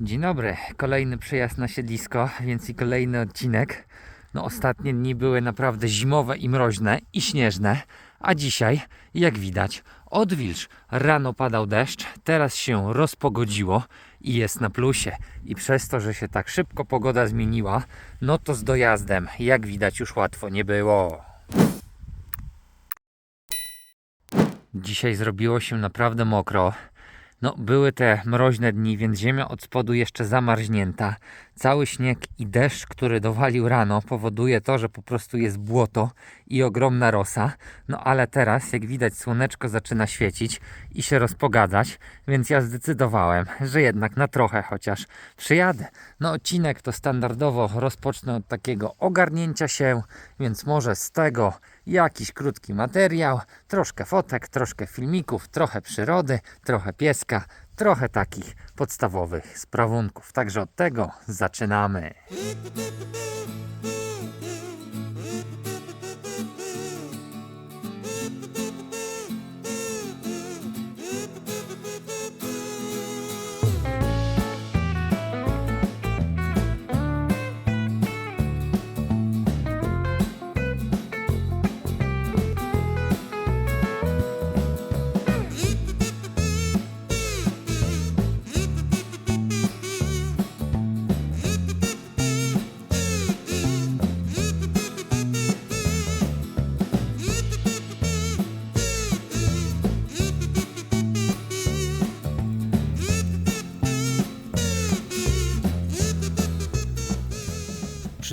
Dzień dobry, kolejny przyjazd na siedlisko, więc i kolejny odcinek. No ostatnie dni były naprawdę zimowe i mroźne i śnieżne, a dzisiaj, jak widać, odwilż. Rano padał deszcz, teraz się rozpogodziło i jest na plusie. I przez to, że się tak szybko pogoda zmieniła, no to z dojazdem, jak widać, już łatwo nie było. Dzisiaj zrobiło się naprawdę mokro. No, były te mroźne dni, więc ziemia od spodu jeszcze zamarznięta. Cały śnieg i deszcz, który dowalił rano, powoduje to, że po prostu jest błoto i ogromna rosa. No ale teraz, jak widać, słoneczko zaczyna świecić i się rozpogadzać, więc ja zdecydowałem, że jednak na trochę chociaż przyjadę. No, odcinek to standardowo rozpocznę od takiego ogarnięcia się, więc może z tego jakiś krótki materiał, troszkę fotek, troszkę filmików, trochę przyrody, trochę pieska, trochę takich podstawowych sprawunków. Także od tego zaczynamy.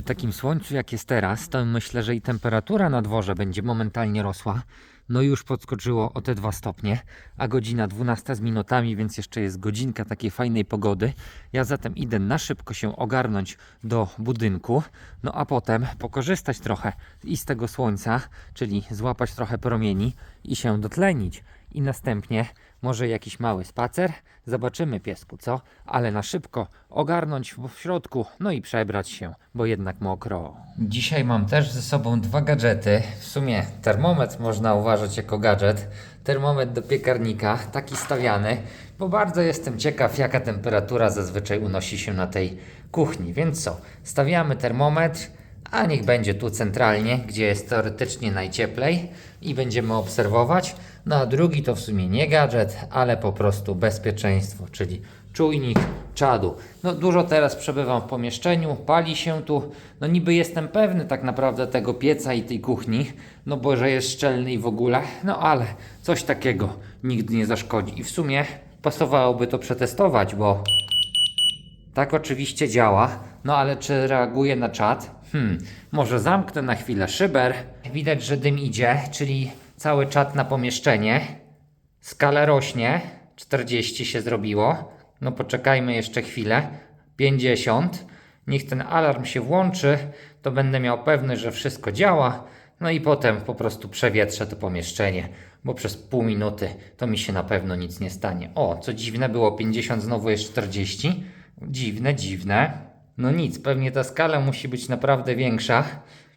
Takim słońcu jak jest teraz, to myślę, że i temperatura na dworze będzie momentalnie rosła. No już podskoczyło o te 2 stopnie, a godzina 12 z minutami, więc jeszcze jest godzinka takiej fajnej pogody. Ja zatem idę na szybko się ogarnąć do budynku, no a potem pokorzystać trochę i z tego słońca, czyli złapać trochę promieni i się dotlenić. I następnie może jakiś mały spacer, zobaczymy piesku, co? Ale na szybko ogarnąć w środku, no i przebrać się, bo jednak mokro. Dzisiaj mam też ze sobą dwa gadżety. W sumie termometr można uważać jako gadżet. Termometr do piekarnika, taki stawiany, bo bardzo jestem ciekaw, jaka temperatura zazwyczaj unosi się na tej kuchni. Więc co? Stawiamy termometr, a niech będzie tu centralnie, gdzie jest teoretycznie najcieplej i będziemy obserwować. No a drugi to w sumie nie gadżet, ale po prostu bezpieczeństwo, czyli czujnik czadu. No dużo teraz przebywam w pomieszczeniu, pali się tu. No niby jestem pewny tak naprawdę tego pieca i tej kuchni, no bo że jest szczelny i w ogóle, no ale coś takiego nigdy nie zaszkodzi. I w sumie pasowałoby to przetestować, bo tak oczywiście działa, no ale czy reaguje na czat? Hmm, może zamknę na chwilę szyber. Widać, że dym idzie, czyli cały czat na pomieszczenie. Skala rośnie, 40 się zrobiło. No poczekajmy jeszcze chwilę. 50. Niech ten alarm się włączy, to będę miał pewność, że wszystko działa. No i potem po prostu przewietrzę to pomieszczenie, bo przez pół minuty to mi się na pewno nic nie stanie. O, co dziwne, było 50, znowu jest 40. Dziwne, dziwne. No nic, pewnie ta skala musi być naprawdę większa.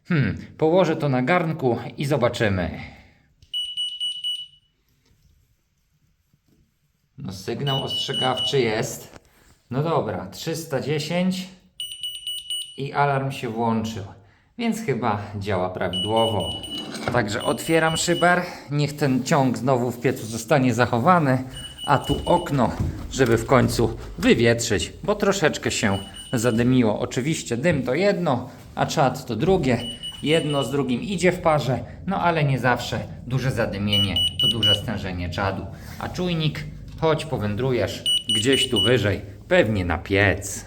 Hmm, położę to na garnku i zobaczymy. No sygnał ostrzegawczy jest. No dobra, 310 i alarm się włączył. Więc chyba działa prawidłowo. Także otwieram szyber. Niech ten ciąg znowu w piecu zostanie zachowany. A tu okno, żeby w końcu wywietrzyć, bo troszeczkę się zadymiło. Oczywiście dym to jedno, a czad to drugie. Jedno z drugim idzie w parze, no ale nie zawsze duże zadymienie to duże stężenie czadu. A czujnik, chodź powędrujesz gdzieś tu wyżej, pewnie na piec.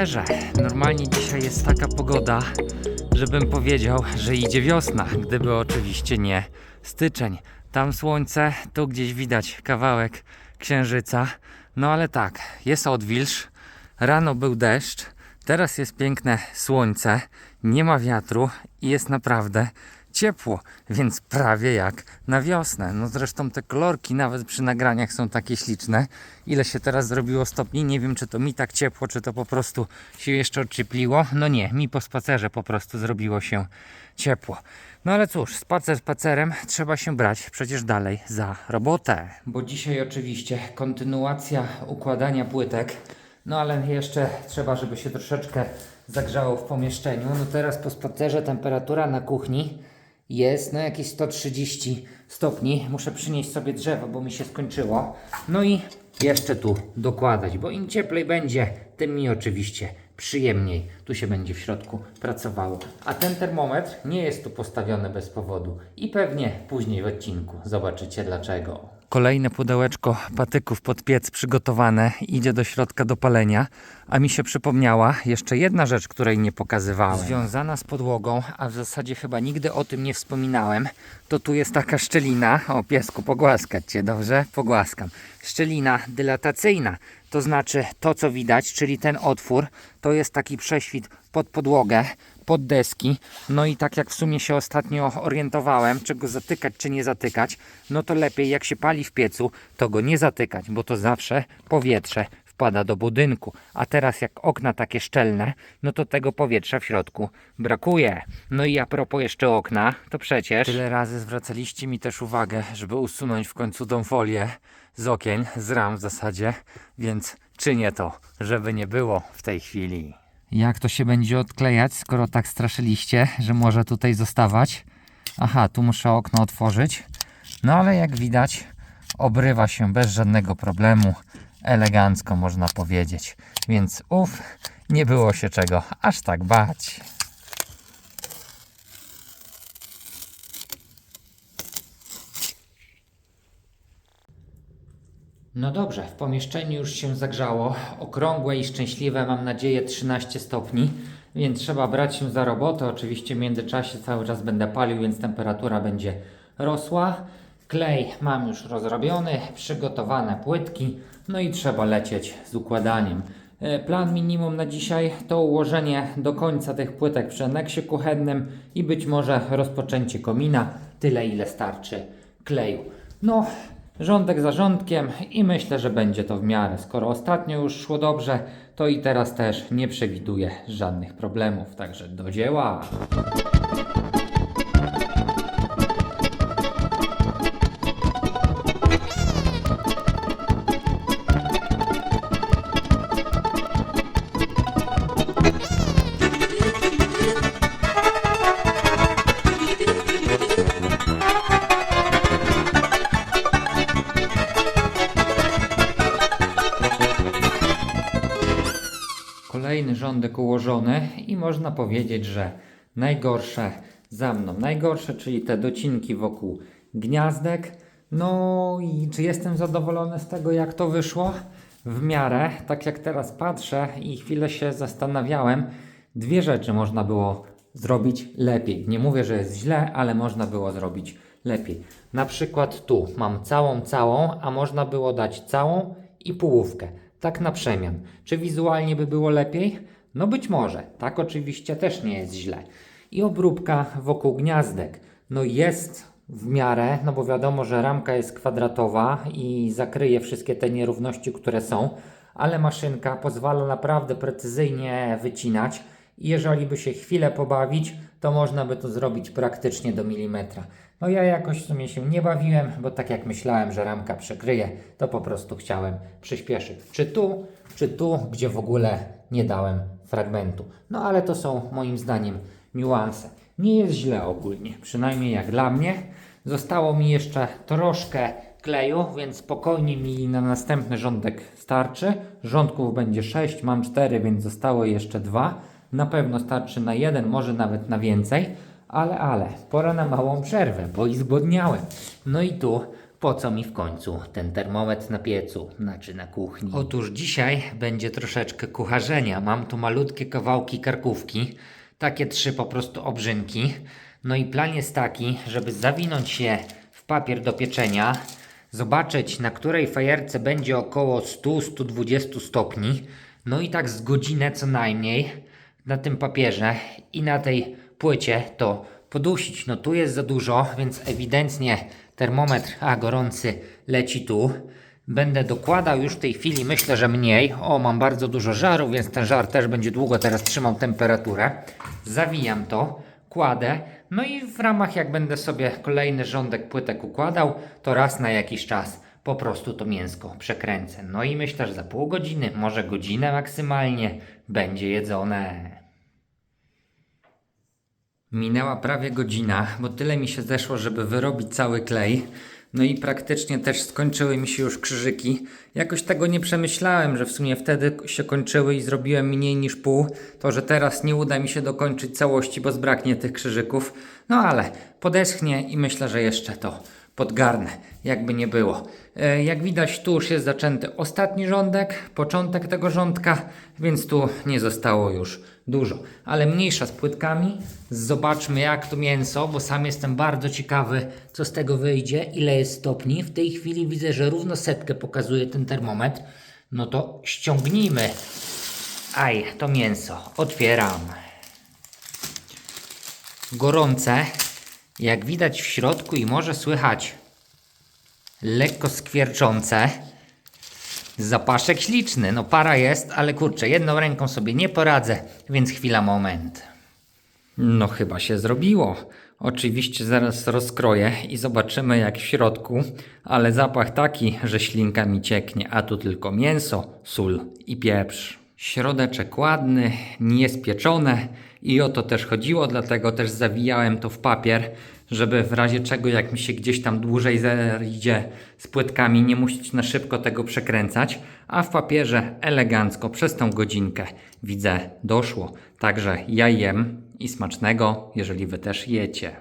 Spacerze. Normalnie dzisiaj jest taka pogoda, żebym powiedział, że idzie wiosna, gdyby oczywiście nie styczeń. Tam słońce, tu gdzieś widać kawałek księżyca. No ale tak, jest odwilż, rano był deszcz, teraz jest piękne słońce, nie ma wiatru i jest naprawdę ciepło, więc prawie jak na wiosnę. No zresztą te kolorki nawet przy nagraniach są takie śliczne. Ile się teraz zrobiło stopni, nie wiem czy to mi tak ciepło, czy to po prostu się jeszcze odciepliło. No nie, mi po spacerze po prostu zrobiło się ciepło. No ale cóż, spacer spacerem trzeba się brać przecież dalej za robotę. Bo dzisiaj oczywiście kontynuacja układania płytek. No ale jeszcze trzeba, żeby się troszeczkę zagrzało w pomieszczeniu. No teraz po spacerze temperatura na kuchni jest no jakieś 130 stopni. Muszę przynieść sobie drzewo, bo mi się skończyło. No i jeszcze tu dokładać, bo im cieplej będzie, tym mi oczywiście przyjemniej. Tu się będzie w środku pracowało. A ten termometr nie jest tu postawiony bez powodu. I pewnie później w odcinku zobaczycie dlaczego. Kolejne pudełeczko patyków pod piec przygotowane idzie do środka do palenia, a mi się przypomniała jeszcze jedna rzecz, której nie pokazywałem. Związana z podłogą, a w zasadzie chyba nigdy o tym nie wspominałem, to tu jest taka szczelina, o piesku pogłaskać Cię, dobrze? Pogłaskam. Szczelina dylatacyjna, to znaczy to co widać, czyli ten otwór, to jest taki prześwit pod podłogę, pod deski. No i tak jak w sumie się ostatnio orientowałem, czy go zatykać, czy nie zatykać, no to lepiej jak się pali w piecu, to go nie zatykać, bo to zawsze powietrze wpada do budynku. A teraz jak okna takie szczelne, no to tego powietrza w środku brakuje. No i a propos jeszcze okna, to przecież tyle razy zwracaliście mi też uwagę, żeby usunąć w końcu tą folię z okien, z ram w zasadzie, więc czynię to, żeby nie było w tej chwili. Jak to się będzie odklejać, skoro tak straszyliście, że może tutaj zostawać? Aha, tu muszę okno otworzyć. No ale jak widać, obrywa się bez żadnego problemu. Elegancko można powiedzieć. Więc uf, nie było się czego aż tak bać. No dobrze, w pomieszczeniu już się zagrzało. Okrągłe i szczęśliwe, mam nadzieję, 13 stopni. Więc trzeba brać się za robotę. Oczywiście w międzyczasie cały czas będę palił, więc temperatura będzie rosła. Klej mam już rozrobiony, przygotowane płytki. No i trzeba lecieć z układaniem. E, Plan minimum na dzisiaj to ułożenie do końca tych płytek przy aneksie kuchennym i być może rozpoczęcie komina. Tyle ile starczy kleju. No, rządek za rządkiem i myślę, że będzie to w miarę. Skoro ostatnio już szło dobrze, to i teraz też nie przewiduję żadnych problemów. Także do dzieła. Można powiedzieć, że najgorsze za mną. Najgorsze, czyli te docinki wokół gniazdek. No i czy jestem zadowolony z tego, jak to wyszło? W miarę, tak jak teraz patrzę i chwilę się zastanawiałem, dwie rzeczy można było zrobić lepiej. Nie mówię, że jest źle, ale można było zrobić lepiej. Na przykład tu mam całą, całą, a można było dać całą i połówkę. Tak na przemian. Czy wizualnie by było lepiej? No być może. Tak oczywiście też nie jest źle. I obróbka wokół gniazdek. No jest w miarę, no bo wiadomo, że ramka jest kwadratowa i zakryje wszystkie te nierówności, które są, ale maszynka pozwala naprawdę precyzyjnie wycinać. I jeżeli by się chwilę pobawić, to można by to zrobić praktycznie do milimetra. No ja jakoś w sumie się nie bawiłem, bo tak jak myślałem, że ramka przekryje, to po prostu chciałem przyspieszyć. Czy tu, czy tu, gdzie w ogóle nie dałem fragmentu. No ale to są moim zdaniem niuanse. Nie jest źle ogólnie, przynajmniej jak dla mnie. Zostało mi jeszcze troszkę kleju, więc spokojnie mi na następny rządek starczy. Rządków będzie 6, mam 4, więc zostało jeszcze 2. Na pewno starczy na jeden, może nawet na więcej. Ale, ale, pora na małą przerwę, bo i zgłodniałem. No i tu po co mi w końcu ten termometr na piecu, znaczy na kuchni? Otóż dzisiaj będzie troszeczkę kucharzenia. Mam tu malutkie kawałki karkówki, takie trzy po prostu obrzynki. No i plan jest taki, żeby zawinąć je w papier do pieczenia, zobaczyć na której fajerce będzie około 100-120 stopni, no i tak z godzinę co najmniej na tym papierze i na tej płycie to podusić. No tu jest za dużo, więc ewidentnie termometr, a gorący leci tu. Będę dokładał już w tej chwili, myślę, że mniej. O, mam bardzo dużo żaru, więc ten żar też będzie długo teraz trzymał temperaturę. Zawijam to, kładę. No i w ramach, jak będę sobie kolejny rządek płytek układał, to raz na jakiś czas po prostu to mięsko przekręcę. No i myślę, że za pół godziny, może godzinę maksymalnie, będzie jedzone. Minęła prawie godzina, bo tyle mi się zeszło, żeby wyrobić cały klej. No i praktycznie też skończyły mi się już krzyżyki. Jakoś tego nie przemyślałem, że w sumie wtedy się kończyły i zrobiłem mniej niż pół. To, że teraz nie uda mi się dokończyć całości, bo zbraknie tych krzyżyków. No ale podeschnie i myślę, że jeszcze to podgarnę, jakby nie było. E, Jak widać, tu już jest zaczęty ostatni rządek, początek tego rządka, więc tu nie zostało już dużo. Ale mniejsza z płytkami. Zobaczmy, jak to mięso, bo sam jestem bardzo ciekawy, co z tego wyjdzie, ile jest stopni. W tej chwili widzę, że równo setkę pokazuje ten termometr. No to ściągnijmy. Aj, to mięso. Otwieram gorące, jak widać w środku i może słychać lekko skwierczące. Zapaszek śliczny, no para jest, ale kurczę, jedną ręką sobie nie poradzę, więc chwila, moment. No chyba się zrobiło. Oczywiście zaraz rozkroję i zobaczymy jak w środku, ale zapach taki, że ślinka mi cieknie, a tu tylko mięso, sól i pieprz. Środeczek ładny, niespieczone i o to też chodziło, dlatego też zawijałem to w papier, żeby w razie czego jak mi się gdzieś tam dłużej zejdzie z płytkami, nie musieć na szybko tego przekręcać, a w papierze elegancko przez tą godzinkę widzę doszło. Także ja jem i smacznego, jeżeli wy też jecie.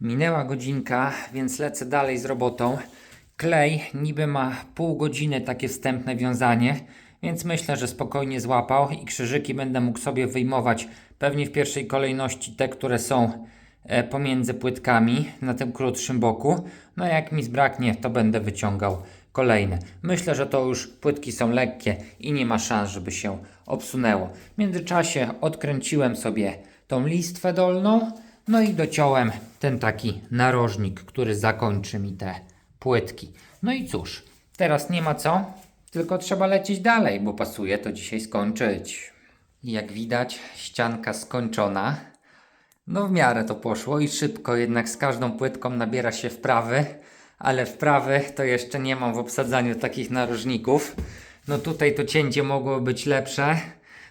Minęła godzinka, więc lecę dalej z robotą. Klej niby ma pół godziny takie wstępne wiązanie, więc myślę, że spokojnie złapał i krzyżyki będę mógł sobie wyjmować pewnie w pierwszej kolejności te, które są e, pomiędzy płytkami na tym krótszym boku. No jak mi zbraknie, to będę wyciągał kolejne. Myślę, że to już płytki są lekkie i nie ma szans, żeby się obsunęło. W międzyczasie odkręciłem sobie tą listwę dolną, no i dociąłem ten taki narożnik, który zakończy mi te płytki. No i cóż, teraz nie ma co, tylko trzeba lecieć dalej, bo pasuje to dzisiaj skończyć. Jak widać, ścianka skończona. No w miarę to poszło i szybko, jednak z każdą płytką nabiera się wprawy, ale wprawy to jeszcze nie mam w obsadzaniu takich narożników. No tutaj to cięcie mogło być lepsze.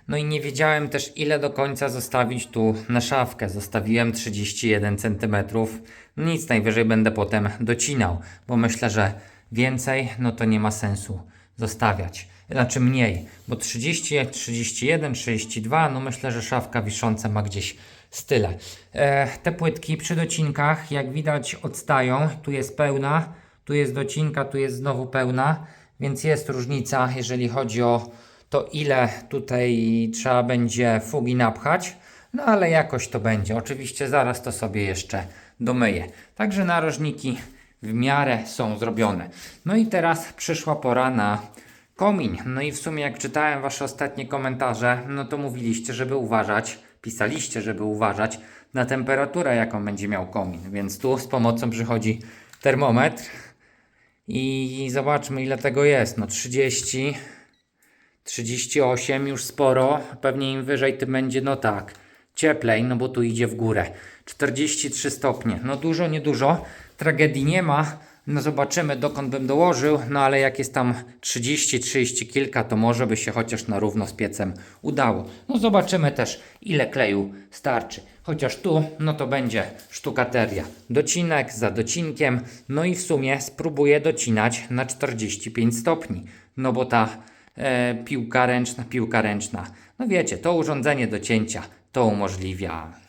No i nie wiedziałem też ile do końca zostawić tu na szafkę. Zostawiłem 31 cm. Nic, najwyżej będę potem docinał, bo myślę, że więcej no to nie ma sensu zostawiać. Znaczy mniej, bo 30, 31, 32, no myślę, że szafka wisząca ma gdzieś z tyle. E, te płytki przy docinkach, jak widać, odstają. Tu jest pełna, tu jest docinka, tu jest znowu pełna, więc jest różnica, jeżeli chodzi o to, ile tutaj trzeba będzie fugi napchać. No ale jakoś to będzie. Oczywiście zaraz to sobie jeszcze domyję. Także narożniki w miarę są zrobione. No i teraz przyszła pora na komin. No i w sumie jak czytałem wasze ostatnie komentarze, no to mówiliście, żeby uważać, pisaliście, żeby uważać na temperaturę, jaką będzie miał komin. Więc tu z pomocą przychodzi termometr i zobaczmy ile tego jest. No 30, 38 już sporo, pewnie im wyżej tym będzie, no tak, cieplej, no bo tu idzie w górę. 43 stopnie, no dużo, niedużo, tragedii nie ma, no zobaczymy dokąd bym dołożył, no ale jak jest tam 30, 30 kilka, to może by się chociaż na równo z piecem udało. No zobaczymy też ile kleju starczy. Chociaż tu, no to będzie sztukateria. Docinek za docinkiem, no i w sumie spróbuję docinać na 45 stopni. No bo ta e, piłka ręczna, piłka ręczna. No wiecie, to urządzenie do cięcia to umożliwia.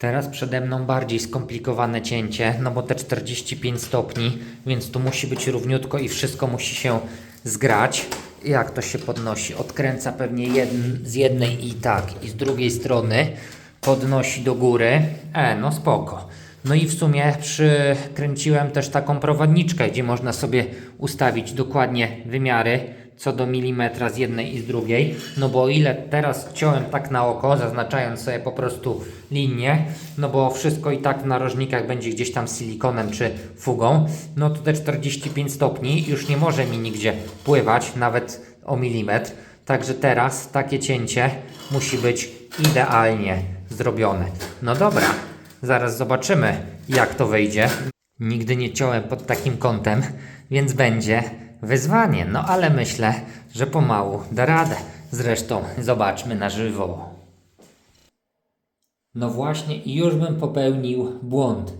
Teraz przede mną bardziej skomplikowane cięcie, no bo te 45 stopni, więc tu musi być równiutko i wszystko musi się zgrać. Jak to się podnosi? Odkręca pewnie jedn, z jednej i tak, i z drugiej strony podnosi do góry. E, no spoko. No i w sumie przykręciłem też taką prowadniczkę, gdzie można sobie ustawić dokładnie wymiary co do milimetra z jednej i z drugiej. No bo o ile teraz ciąłem tak na oko, zaznaczając sobie po prostu linię, no bo wszystko i tak w narożnikach będzie gdzieś tam silikonem czy fugą, no to te 45 stopni już nie może mi nigdzie pływać, nawet o milimetr. Także teraz takie cięcie musi być idealnie zrobione. No dobra, zaraz zobaczymy jak to wyjdzie. Nigdy nie ciąłem pod takim kątem, więc będzie wyzwanie. No ale myślę, że pomału da radę. Zresztą zobaczmy na żywo. No właśnie i już bym popełnił błąd.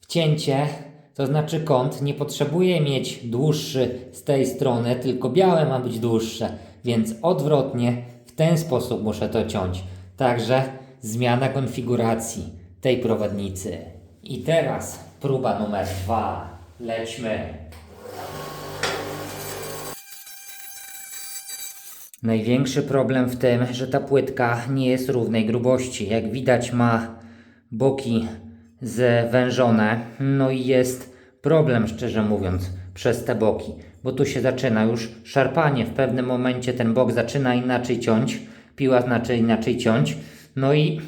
Wcięcie, to znaczy kąt, nie potrzebuje mieć dłuższy z tej strony, tylko białe ma być dłuższe, więc odwrotnie w ten sposób muszę to ciąć. Także zmiana konfiguracji tej prowadnicy. I teraz próba numer dwa. Lećmy. Największy problem w tym, że ta płytka nie jest równej grubości. Jak widać ma boki zwężone, no i jest problem, szczerze mówiąc, przez te boki, bo tu się zaczyna już szarpanie. W pewnym momencie ten bok zaczyna inaczej ciąć, piła znaczy inaczej ciąć, no i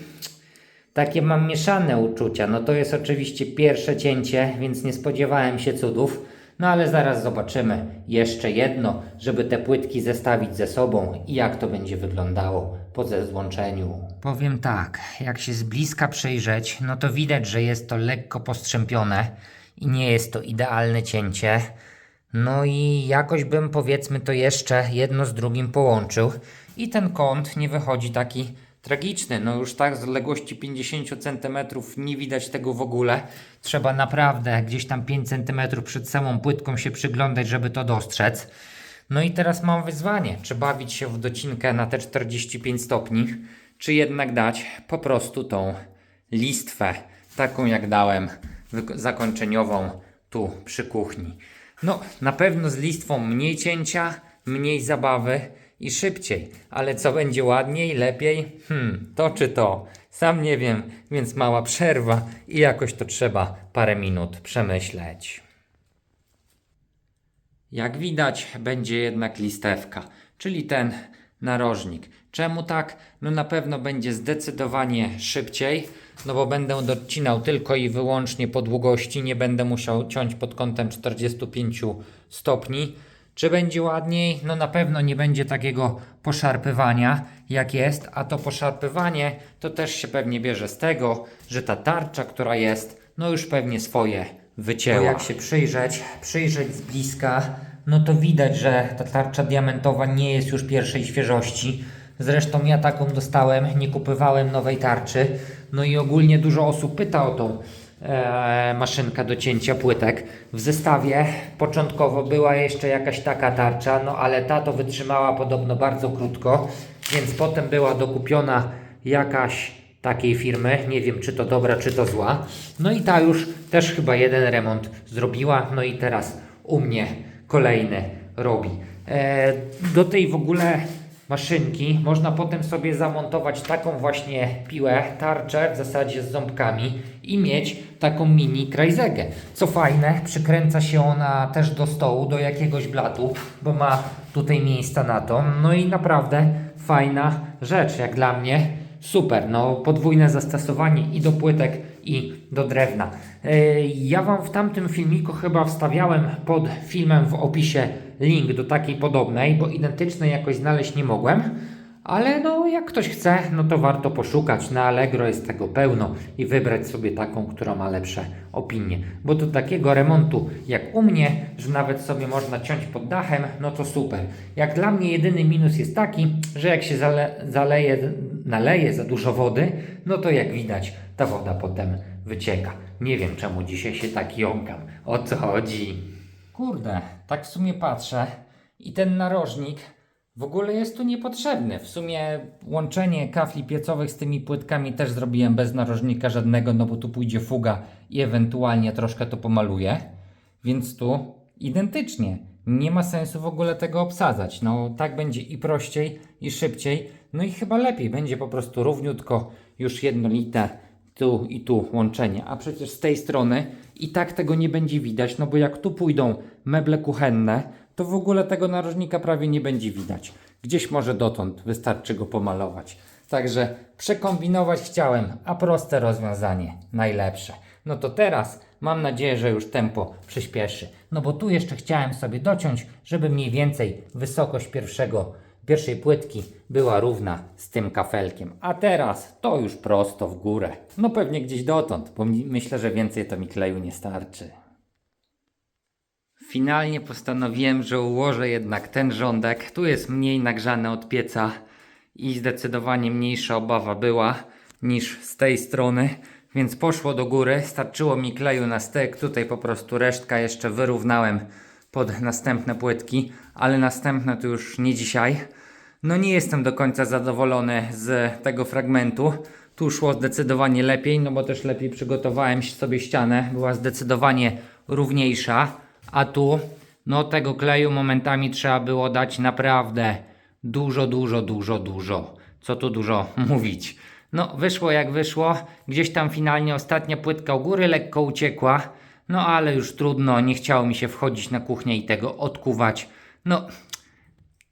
takie mam mieszane uczucia. No to jest oczywiście pierwsze cięcie, więc nie spodziewałem się cudów. No ale zaraz zobaczymy jeszcze jedno, żeby te płytki zestawić ze sobą i jak to będzie wyglądało po zezłączeniu. Powiem tak, jak się z bliska przyjrzeć, no to widać, że jest to lekko postrzępione i nie jest to idealne cięcie. No i jakoś bym powiedzmy to jeszcze jedno z drugim połączył i ten kąt nie wychodzi taki tragiczny. No już tak z odległości 50 cm nie widać tego w ogóle. Trzeba naprawdę gdzieś tam 5 cm przed samą płytką się przyglądać, żeby to dostrzec. No i teraz mam wyzwanie, czy bawić się w docinkę na te 45 stopni, czy jednak dać po prostu tą listwę, taką jak dałem zakończeniową tu przy kuchni. No, na pewno z listwą mniej cięcia, mniej zabawy i szybciej, ale co będzie ładniej, lepiej? Hmm, to czy to? Sam nie wiem, więc mała przerwa i jakoś to trzeba parę minut przemyśleć. Jak widać, będzie jednak listewka, czyli ten narożnik. Czemu tak? No na pewno będzie zdecydowanie szybciej, no bo będę docinał tylko i wyłącznie po długości, nie będę musiał ciąć pod kątem 45 stopni. Czy będzie ładniej? No na pewno nie będzie takiego poszarpywania jak jest, a to poszarpywanie to też się pewnie bierze z tego, że ta tarcza, która jest, no już pewnie swoje wycięła. Bo jak się przyjrzeć, przyjrzeć z bliska, no to widać, że ta tarcza diamentowa nie jest już pierwszej świeżości. Zresztą ja taką dostałem, nie kupywałem nowej tarczy. No i ogólnie dużo osób pyta o tą e, maszynkę do cięcia płytek. W zestawie początkowo była jeszcze jakaś taka tarcza, no ale ta to wytrzymała podobno bardzo krótko, więc potem była dokupiona jakaś takiej firmy, nie wiem czy to dobra, czy to zła. No i ta już też chyba jeden remont zrobiła, no i teraz u mnie kolejny robi. E, do tej w ogóle maszynki można potem sobie zamontować taką właśnie piłę, tarczę w zasadzie z ząbkami i mieć taką mini krajzegę. Co fajne, przykręca się ona też do stołu, do jakiegoś blatu, bo ma tutaj miejsca na to. No i naprawdę fajna rzecz, jak dla mnie. Super, no podwójne zastosowanie i do płytek, i do drewna. Yy, Ja Wam w tamtym filmiku chyba wstawiałem pod filmem w opisie link do takiej podobnej, bo identycznej jakoś znaleźć nie mogłem. Ale no, jak ktoś chce, no to warto poszukać. Na Allegro jest tego pełno i wybrać sobie taką, która ma lepsze opinie. Bo do takiego remontu jak u mnie, że nawet sobie można ciąć pod dachem, no to super. Jak dla mnie jedyny minus jest taki, że jak się zale, zaleje, naleje za dużo wody, no to jak widać, ta woda potem wycieka. Nie wiem czemu dzisiaj się tak jąkam. O co chodzi? Kurde, tak w sumie patrzę i ten narożnik W ogóle jest tu niepotrzebny. W sumie łączenie kafli piecowych z tymi płytkami też zrobiłem bez narożnika żadnego, no bo tu pójdzie fuga i ewentualnie troszkę to pomaluję. Więc tu identycznie. Nie ma sensu w ogóle tego obsadzać. No tak będzie i prościej, i szybciej. No i chyba lepiej. Będzie po prostu równiutko już jednolite tu i tu łączenie. A przecież z tej strony i tak tego nie będzie widać, no bo jak tu pójdą meble kuchenne, to w ogóle tego narożnika prawie nie będzie widać. Gdzieś może dotąd wystarczy go pomalować. Także przekombinować chciałem, a proste rozwiązanie najlepsze. No to teraz mam nadzieję, że już tempo przyspieszy. No bo tu jeszcze chciałem sobie dociąć, żeby mniej więcej wysokość pierwszego, pierwszej płytki była równa z tym kafelkiem. A teraz to już prosto w górę. No pewnie gdzieś dotąd, bo myślę, że więcej to mi kleju nie starczy. Finalnie postanowiłem, że ułożę jednak ten rządek. Tu jest mniej nagrzane od pieca i zdecydowanie mniejsza obawa była niż z tej strony, więc poszło do góry. Starczyło mi kleju na styk. Tutaj po prostu resztka jeszcze wyrównałem pod następne płytki, ale następne to już nie dzisiaj. No nie jestem do końca zadowolony z tego fragmentu. Tu szło zdecydowanie lepiej, no bo też lepiej przygotowałem sobie ścianę. Była zdecydowanie równiejsza. A tu, no tego kleju momentami trzeba było dać naprawdę dużo, dużo, dużo, dużo. Co tu dużo mówić. No wyszło jak wyszło. Gdzieś tam finalnie ostatnia płytka u góry lekko uciekła. No ale już trudno, nie chciało mi się wchodzić na kuchnię i tego odkuwać. No,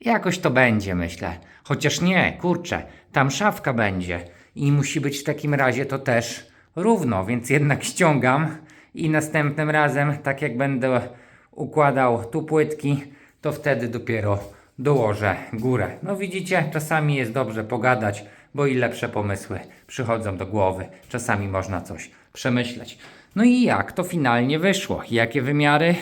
Jakoś to będzie, myślę. Chociaż nie, kurczę, tam szafka będzie i musi być w takim razie to też równo, więc jednak ściągam i następnym razem, tak jak będę układał tu płytki, to wtedy dopiero dołożę górę. No widzicie, czasami jest dobrze pogadać, bo i lepsze pomysły przychodzą do głowy. Czasami można coś przemyśleć. No i jak to finalnie wyszło? Jakie wymiary?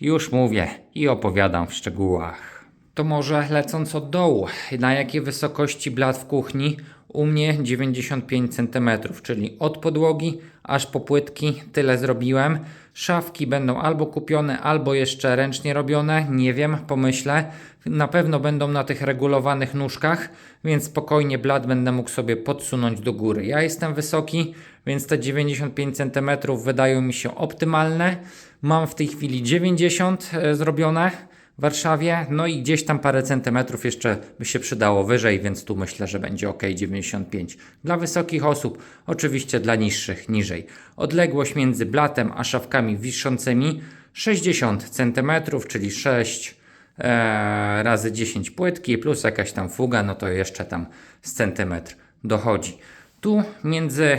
Już mówię i opowiadam w szczegółach. To może lecąc od dołu, na jakiej wysokości blat w kuchni? U mnie 95 cm, czyli od podłogi aż po płytki tyle zrobiłem. Szafki będą albo kupione, albo jeszcze ręcznie robione, nie wiem, pomyślę. Na pewno będą na tych regulowanych nóżkach, więc spokojnie blat będę mógł sobie podsunąć do góry. Ja jestem wysoki, więc te 95 cm wydają mi się optymalne. Mam w tej chwili 90 e, zrobione w Warszawie, no i gdzieś tam parę centymetrów jeszcze by się przydało wyżej, więc tu myślę, że będzie ok 95. Dla wysokich osób, oczywiście dla niższych niżej. Odległość między blatem a szafkami wiszącymi 60 cm, czyli 6 e, razy 10 płytki plus jakaś tam fuga, no to jeszcze tam z centymetr dochodzi. Tu między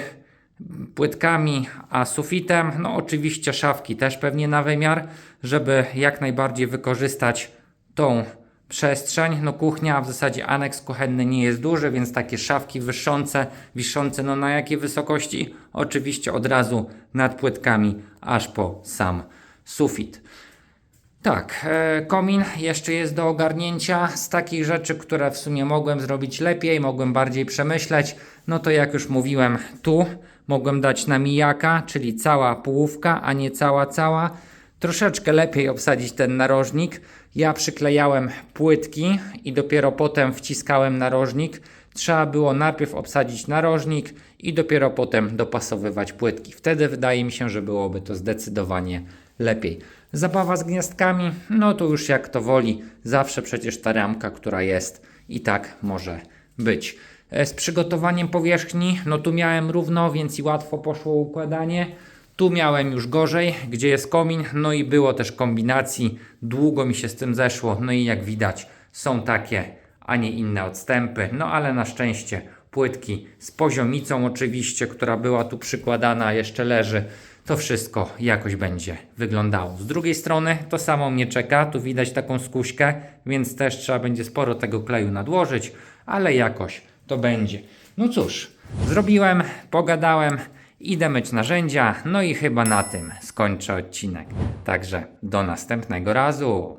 płytkami a sufitem. No oczywiście szafki też pewnie na wymiar, żeby jak najbardziej wykorzystać tą przestrzeń. No kuchnia, w zasadzie aneks kuchenny nie jest duży, więc takie szafki wiszące, wiszące no na jakiej wysokości? Oczywiście od razu nad płytkami aż po sam sufit. Tak, e, komin jeszcze jest do ogarnięcia. Z takich rzeczy, które w sumie mogłem zrobić lepiej, mogłem bardziej przemyśleć, no to jak już mówiłem, tu mogłem dać na mijaka, czyli cała połówka, a nie cała, cała. Troszeczkę lepiej obsadzić ten narożnik. Ja przyklejałem płytki i dopiero potem wciskałem narożnik. Trzeba było najpierw obsadzić narożnik i dopiero potem dopasowywać płytki. Wtedy wydaje mi się, że byłoby to zdecydowanie lepiej. Zabawa z gniazdkami, no to już jak to woli. Zawsze przecież ta ramka, która jest i tak może być. E, Z przygotowaniem powierzchni, no tu miałem równo, więc i łatwo poszło układanie. Tu miałem już gorzej, gdzie jest komin, no i było też kombinacji. Długo mi się z tym zeszło, no i jak widać są takie, a nie inne odstępy. No ale na szczęście płytki z poziomicą oczywiście, która była tu przykładana, jeszcze leży. To wszystko jakoś będzie wyglądało. Z drugiej strony to samo mnie czeka, tu widać taką skuśkę, więc też trzeba będzie sporo tego kleju nadłożyć, ale jakoś to będzie. No cóż, zrobiłem, pogadałem, idę myć narzędzia, no i chyba na tym skończę odcinek. Także do następnego razu.